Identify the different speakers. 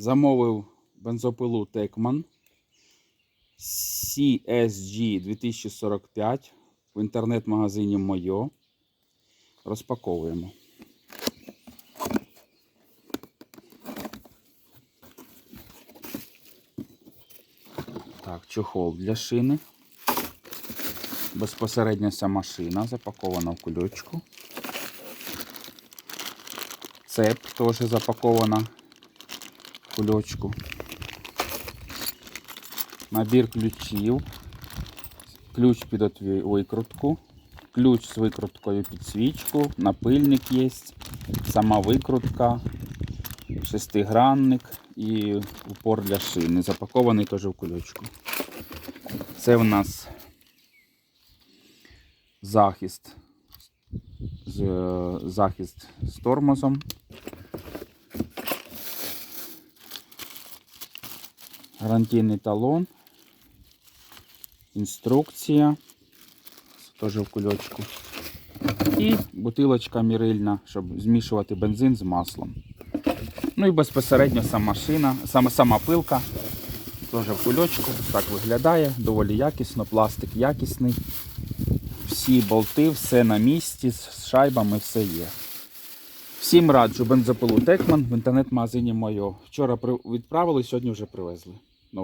Speaker 1: Замовив бензопилу Текман CSG 2045 в інтернет-магазині Мойо. Розпаковуємо. Так, чохол для шини. Безпосередньо сама шина запакована в кульочку. Цеп теж запакована кульочку. Набір ключів. Ключ під викрутку. Ключ з викруткою під свічку. Напильник є. Сама викрутка. Шестигранник і упор для шини. Запакований теж в кульочку. Це в нас захист. Захист з тормозом. Гарантійний талон. Інструкція. Теж в кульочку. І бутилочка мірильна, щоб змішувати бензин з маслом. Ну і безпосередньо сама шина, сама, сама пилка. Теж в кульочку. Так виглядає, доволі якісно, пластик якісний. Всі болти, все на місці, з шайбами все є. Всім раджу бензопилу Текман в інтернет-магазині Мойо. Вчора відправили, сьогодні вже привезли.